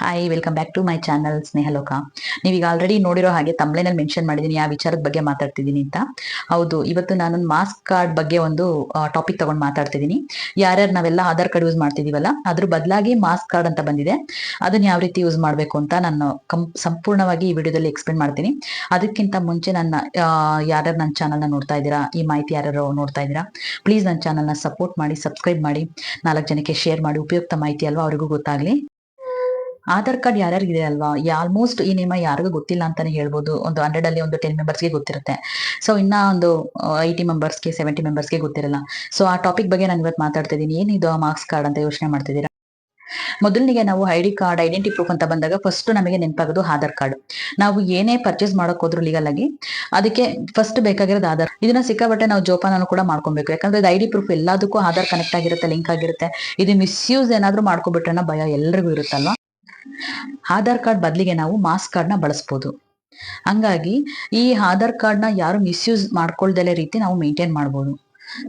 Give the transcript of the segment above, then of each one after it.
Hi welcome back to my channel Snehaloka ನೀವೀಗ already ನೋಡಿರೋ ಹಾಗೆ ತಮ್ಲೇನಲ್ಲಿ ಮೆನ್ಷನ್ ಮಾಡಿದ್ದೀನಿ ಯಾವ ವಿಚಾರದ ಬಗ್ಗೆ ಮಾತಾಡ್ತಿದ್ದೀನಿ ಅಂತ. ಹೌದು, ಇವತ್ತು ನಾನೊಂದು ಮಾಸ್ಕ್ ಕಾರ್ಡ್ ಬಗ್ಗೆ ಒಂದು ಟಾಪಿಕ್ ತಗೊಂಡು ಮಾತಾಡ್ತಿದ್ದೀನಿ. ಯಾರ್ಯಾರು ನಾವೆಲ್ಲ ಆಧಾರ್ ಕಾರ್ಡ್ ಯೂಸ್ ಮಾಡ್ತಿದೀವಲ್ಲ, ಅದ್ರ ಬದಲಾಗಿ ಮಾಸ್ಕ್ ಕಾರ್ಡ್ ಅಂತ ಬಂದಿದೆ. ಅದನ್ನ ಯಾವ ರೀತಿ ಯೂಸ್ ಮಾಡಬೇಕು ಅಂತ ನಾನು ಕಂ, ಸಂಪೂರ್ಣವಾಗಿ ಈ ವಿಡಿಯೋದಲ್ಲಿ ಎಕ್ಸ್ಪ್ಲೇನ್ ಮಾಡ್ತೀನಿ. ಅದಕ್ಕಿಂತ ಮುಂಚೆ ನನ್ನ ಯಾರ್ಯಾರು ನನ್ನ ಚಾನಲ್ನ ನೋಡ್ತಾ ಇದ್ದೀರಾ, ಈ ಮಾಹಿತಿ ಯಾರ್ಯಾರು ನೋಡ್ತಾ ಇದ್ದೀರಾ ಪ್ಲೀಸ್ ನನ್ನ ಚಾನಲ್ನ ಸಪೋರ್ಟ್ ಮಾಡಿ ಸಬ್ಸ್ಕ್ರೈಬ್ ಮಾಡಿ. ನಾಲ್ಕು ಜನಕ್ಕೆ ಶೇರ್ ಮಾಡಿ, ಉಪಯುಕ್ತ ಮಾಹಿತಿ ಅಲ್ವಾ ಅವರಿಗೂ ಗೊತ್ತಾಗ್ಲಿ. ಆಧಾರ್ ಕಾರ್ಡ್ ಯಾರ್ಯಾರಿಗಿದೆ ಅಲ್ವಾ? ಆಲ್ಮೋಸ್ಟ್ ಈ ನಿಯಮ ಯಾರಿಗೂ ಗೊತ್ತಿಲ್ಲ ಅಂತಾನೆ ಹೇಳ್ಬೋದು. ಒಂದು ಹಂಡ್ರೆಡ್ ಅಲ್ಲಿ ಒಂದು ಟೆನ್ ಮೆಂಬರ್ಸ್ಗೆ ಗೊತ್ತಿರುತ್ತೆ. ಸೊ ಇನ್ನ ಒಂದು ಐಟಿ ಮೆಂಬರ್ಸ್ಗೆ ಸೆವೆಂಟಿ ಮೆಂಬರ್ಸ್ಗೆ ಗೊತ್ತಿರಲ್ಲ. ಸೊ ಆ ಟಾಪಿಕ್ ಬಗ್ಗೆ ನಾನು ಇವತ್ತು ಮಾತಾಡ್ತಾ ಇದ್ದೀನಿ. ಏನಿದು ಮಾರ್ಕ್ಸ್ ಕಾರ್ಡ್ ಅಂತ ಯೋಚನೆ ಮಾಡ್ತಿದ್ದೀರಾ? ಮೊದಲಿಗೆ ನಾವು ಐಡಿ ಕಾರ್ಡ್ ಐಡೆಂಟಿ ಪ್ರೂಫ್ ಅಂತ ಬಂದಾಗ ಫಸ್ಟ್ ನಮಗೆ ನೆನಪಾಗೋದು ಆಧಾರ್ ಕಾರ್ಡ್ ನಾವು ಏನೇ ಪರ್ಚೇಸ್ ಮಾಡಕ್ ಹೋದ್ರು ಲೀಗಲ್ ಆಗಿ, ಅದಕ್ಕೆ ಫಸ್ಟ್ ಬೇಕಾಗಿರೋದು ಆಧಾರ್ ಇದನ್ನ ಸಿಕ್ಕಾಬಟ್ಟೆ ನಾವು ಜೋಪಾನ ಕೂಡ ಮಾಡ್ಕೊಬೇಕು. ಯಾಕಂದ್ರೆ ಐ ಡಿ ಪ್ರೂಫ್ ಎಲ್ಲದಕ್ಕೂ ಆಧಾರ್ ಕನೆಕ್ಟ್ ಆಗಿರುತ್ತೆ ಲಿಂಕ್ ಆಗಿರುತ್ತೆ. ಇದು ಮಿಸ್ಯೂಸ್ ಏನಾದ್ರೂ ಮಾಡ್ಕೊಬಿಟ್ರೆ ಭಯ ಎಲ್ರಿಗೂ ಇರುತ್ತಲ್ವಾ? ಆಧಾರ್ ಕಾರ್ಡ್ ಬದಲಿಗೆ ನಾವು ಮಾಸ್ ಕಾರ್ಡ್ನ ಬಳಸ್ಬೋದು. ಹಂಗಾಗಿ ಈ ಆಧಾರ್ ಕಾರ್ಡ್ನ ಯಾರು ಮಿಸ್ಯೂಸ್ ಮಾಡ್ಕೊಳ್ದಲೇ ರೀತಿ ನಾವು ಮೇಂಟೈನ್ ಮಾಡ್ಬೋದು.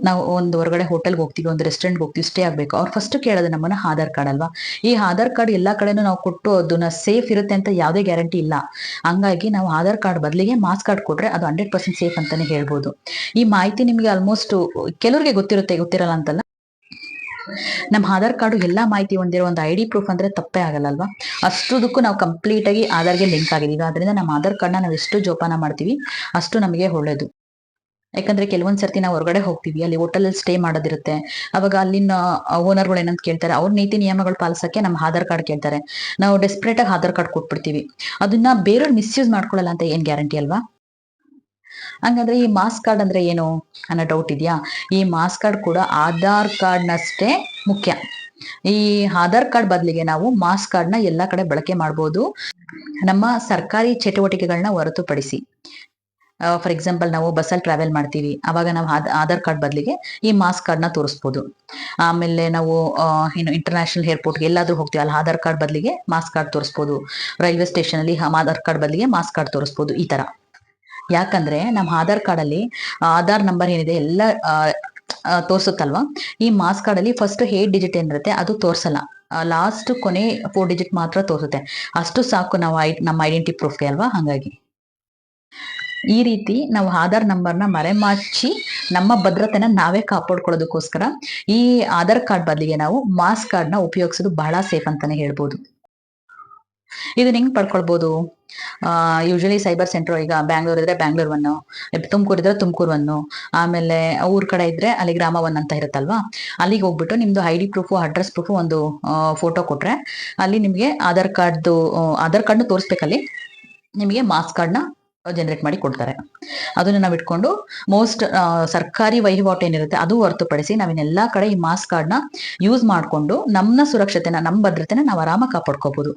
ನಾವು ಒಂದು ಹೊರಗಡೆ ಹೋಟೆಲ್ಗೆ ಹೋಗ್ತೀವಿ, ಒಂದು ರೆಸ್ಟೋರೆಂಟ್ಗೆ ಹೋಗ್ತೀವಿ, ಸ್ಟೇ ಆಗಬೇಕು. ಅವ್ರು ಫಸ್ಟ್ ಕೇಳೋದು ನಮ್ಮನ್ನ ಆಧಾರ್ ಕಾರ್ಡ್ ಅಲ್ವಾ? ಈ ಆಧಾರ್ ಕಾರ್ಡ್ ಎಲ್ಲಾ ಕಡೆನೂ ನಾವು ಕೊಟ್ಟು ಅದನ್ನ ಸೇಫ್ ಇರುತ್ತೆ ಅಂತ ಯಾವುದೇ ಗ್ಯಾರಂಟಿ ಇಲ್ಲ. ಹಂಗಾಗಿ ನಾವು ಆಧಾರ್ ಕಾರ್ಡ್ ಬದಲಿಗೆ ಮಾಸ್ ಕಾರ್ಡ್ ಕೊಟ್ರೆ ಅದು ಹಂಡ್ರೆಡ್ ಪರ್ಸೆಂಟ್ ಸೇಫ್ ಅಂತಾನೆ ಹೇಳ್ಬೋದು. ಈ ಮಾಹಿತಿ ನಿಮಗೆ ಆಲ್ಮೋಸ್ಟ್ ಕೆಲವರಿಗೆ ಗೊತ್ತಿರುತ್ತೆ, ಗೊತ್ತಿರಲ್ಲ ಅಂತಲ್ಲ? ನಮ್ಮ ಆಧಾರ್ ಕಾರ್ಡು ಎಲ್ಲಾ ಮಾಹಿತಿ ಹೊಂದಿರೋ ಒಂದು ಐ ಪ್ರೂಫ್ ಅಂದ್ರೆ ತಪ್ಪೇ ಆಗಲ್ಲ ಅಲ್ವಾ ಅಷ್ಟುದಕ್ಕೂ ನಾವು ಕಂಪ್ಲೀಟ್ ಆಗಿ ಆಧಾರ್ಗೆ ಲಿಂಕ್ ಆಗಿದ್ದೀವಿ. ಅದರಿಂದ ನಮ್ಮ ಆಧಾರ್ ಕಾರ್ಡ್ನ ನಾವು ಎಷ್ಟು ಜೋಪಾನ ಮಾಡ್ತೀವಿ, ಅಷ್ಟು ನಮಗೆ ಒಳ್ಳೇದು. ಯಾಕಂದ್ರೆ ಕೆಲವೊಂದ್ ಸರ್ತಿ ನಾವು ಹೊರಗಡೆ ಹೋಗ್ತೀವಿ, ಅಲ್ಲಿ ಹೋಟೆಲ್ ಅಲ್ಲಿ ಸ್ಟೇ ಮಾಡೋದಿರುತ್ತೆ. ಅವಾಗ ಅಲ್ಲಿನ ಓನರ್ಗಳು ಏನಂತ ಕೇಳ್ತಾರೆ, ಅವ್ರ ನೀತಿ ನಿಯಮಗಳು ಪಾಲಿಸಕ್ಕೆ ನಮ್ಮ ಆಧಾರ್ ಕಾರ್ಡ್ ಕೇಳ್ತಾರೆ. ನಾವು ಡೆಸ್ಪರೇಟ್ ಆಗಿ ಆಧಾರ್ ಕಾರ್ಡ್ ಕೊಟ್ಬಿಡ್ತೀವಿ. ಅದನ್ನ ಬೇರೆಯವ್ರು ಮಿಸ್ಯೂಸ್ ಮಾಡ್ಕೊಳ್ಳಲ್ಲ ಅಂತ ಏನ್ ಗ್ಯಾರಂಟಿ ಅಲ್ವಾ? ಹಂಗಂದ್ರೆ ಈ ಮಾಸ್ ಕಾರ್ಡ್ ಅಂದ್ರೆ ಏನು? ಅನ್ನೋ ಡೌಟ್ ಇದೆಯಾ? ಈ ಮಾಸ್ ಕಾರ್ಡ್ ಕೂಡ ಆಧಾರ್ ಕಾರ್ಡ್ನಷ್ಟೇ ಮುಖ್ಯ. ಈ ಆಧಾರ್ ಕಾರ್ಡ್ ಬದಲಿಗೆ ನಾವು ಮಾಸ್ ಕಾರ್ಡ್ನ ಎಲ್ಲಾ ಕಡೆ ಬಳಕೆ ಮಾಡಬಹುದು ನಮ್ಮ ಸರ್ಕಾರಿ ಚಟುವಟಿಕೆಗಳನ್ನ ಹೊರತುಪಡಿಸಿ. ಫಾರ್ ಎಕ್ಸಾಂಪಲ್ ನಾವು ಬಸ್ಸಲ್ಲಿ ಟ್ರಾವೆಲ್ ಮಾಡ್ತೀವಿ. ಅವಾಗ ನಾವು ಆಧಾರ್ ಕಾರ್ಡ್ ಬದಲಿಗೆ ಈ ಮಾಸ್ ಕಾರ್ಡ್ನ ತೋರಿಸ್ಬೋದು. ಆಮೇಲೆ ನಾವು ಏನು ಇಂಟರ್ನ್ಯಾಷನಲ್ ಏರ್ಪೋರ್ಟ್ಗೆ ಎಲ್ಲಾದರೂ ಹೋಗ್ತೀವಿ. ಅಲ್ಲಿ ಆಧಾರ್ ಕಾರ್ಡ್ ಬದಲಿಗೆ ಮಾಸ್ ಕಾರ್ಡ್ ತೋರಿಸ್ಬೋದು. ರೈಲ್ವೆ ಸ್ಟೇಷನ್ ಅಲ್ಲಿ ಆಧಾರ್ ಕಾರ್ಡ್ ಬದಲಿಗೆ ಮಾಸ್ ಕಾರ್ಡ್ ತೋರಿಸ್ಬೋದು. ಈ ತರ. ಯಾಕಂದ್ರೆ ನಮ್ಮ ಆಧಾರ್ ಕಾರ್ಡ್ ಅಲ್ಲಿ ಆಧಾರ್ ನಂಬರ್ ಏನಿದೆ ಎಲ್ಲ ತೋರ್ಸುತ್ತಲ್ವಾ? ಈ ಮಾಸ್ ಕಾರ್ಡ್ ಅಲ್ಲಿ ಫಸ್ಟ್ ಏಟ್ ಡಿಜಿಟ್ ಏನಿರುತ್ತೆ ಅದು ತೋರ್ಸಲ್ಲ. ಲಾಸ್ಟ್ ಕೊನೆ ಫೋರ್ ಡಿಜಿಟ್ ಮಾತ್ರ ತೋರಿಸುತ್ತೆ. ಅಷ್ಟು ಸಾಕು ನಾವು ಐ, ನಮ್ಮ ಐಡೆಂಟಿ ಪ್ರೂಫ್ಗೆ ಅಲ್ವಾ? ಹಂಗಾಗಿ. ಈ ರೀತಿ ನಾವು ಆಧಾರ್ ನಂಬರ್ನ ಮರೆಮಾಚಿ ನಮ್ಮ ಭದ್ರತೆನ ನಾವೇ ಕಾಪಾಡ್ಕೊಳ್ಳೋದಕ್ಕೋಸ್ಕರ ಈ ಆಧಾರ್ ಕಾರ್ಡ್ ಬದಲಿಗೆ ನಾವು ಮಾಸ್ ಕಾರ್ಡ್ನ ಉಪಯೋಗಿಸೋದು ಬಹಳ ಸೇಫ್ ಅಂತಾನೆ ಹೇಳ್ಬೋದು. ಇದನ್ನ ಹೆಂಗ್ ಪಡ್ಕೊಳ್ಬಹುದು ಯೂಶಲಿ ಸೈಬರ್ ಸೆಂಟರ್ ಈಗ ಬ್ಯಾಂಗ್ಳೂರ್ ಇದ್ರೆ ಬ್ಯಾಂಗ್ಳೂರ್ ಒನ್ ತುಮಕೂರು ಇದ್ರೆ ತುಮಕೂರು ಒನ್ ಆಮೇಲೆ ಊರ್ ಕಡೆ ಇದ್ರೆ ಅಲ್ಲಿ ಗ್ರಾಮ ಒನ್ ಅಂತ ಇರುತ್ತಲ್ವಾ? ಅಲ್ಲಿಗೆ ಹೋಗ್ಬಿಟ್ಟು ನಿಮ್ದು I D proof address proof ಒಂದು ಫೋಟೋ ಕೊಟ್ರೆ ಅಲ್ಲಿ ನಿಮ್ಗೆ ಆಧಾರ್ ಕಾರ್ಡ್ದು ಆಧಾರ್ ಕಾರ್ಡ್ನು ತೋರಿಸ್ಬೇಕಲ್ಲಿ. ನಿಮಗೆ ಮಾಸ್ ಕಾರ್ಡ್ನ ಜನರೇಟ್ ಮಾಡಿ ಕೊಡ್ತಾರೆ. ಅದನ್ನ ನಾವು ಇಟ್ಕೊಂಡು ಮೋಸ್ಟ್ ಸರ್ಕಾರಿ ವಹಿವಾಟು ಏನಿರುತ್ತೆ ಅದು ಹೊರತುಪಡಿಸಿ ನಾವಿನ್ನೆಲ್ಲಾ ಕಡೆ ಈ ಮಾಸ್ ಕಾರ್ಡ್ನ ಯೂಸ್ ಮಾಡಿಕೊಂಡು ನಮ್ಮ ಸುರಕ್ಷತೆನ ನಮ್ಮ ಭದ್ರತೆನ ನಾವು ಆರಾಮ ಕಾಪಾಡ್ಕೋಬಹುದು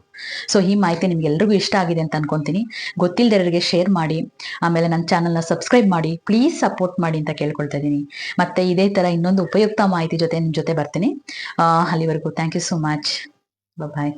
ಸೊ ಈ ಮಾಹಿತಿ ನಿಮ್ಗೆ ಎಲ್ರಿಗೂ ಇಷ್ಟ ಆಗಿದೆ ಅಂತ ಅನ್ಕೊಂತೀನಿ. ಗೊತ್ತಿಲ್ಲದವರಿಗೆ ಶೇರ್ ಮಾಡಿ, ಆಮೇಲೆ ನನ್ನ ಚಾನಲ್ನ ಸಬ್ಸ್ಕ್ರೈಬ್ ಮಾಡಿ ಪ್ಲೀಸ್ ಸಪೋರ್ಟ್ ಮಾಡಿ ಅಂತ ಕೇಳ್ಕೊಳ್ತಾ ಇದ್ದೀನಿ. ಮತ್ತೆ ಇದೇ ತರ ಇನ್ನೊಂದು ಉಪಯುಕ್ತ ಮಾಹಿತಿ ಜೊತೆ ನಿಮ್ಮ ಜೊತೆ ಬರ್ತೀನಿ. ಅಲ್ಲಿವರೆಗೂ thank you so much bye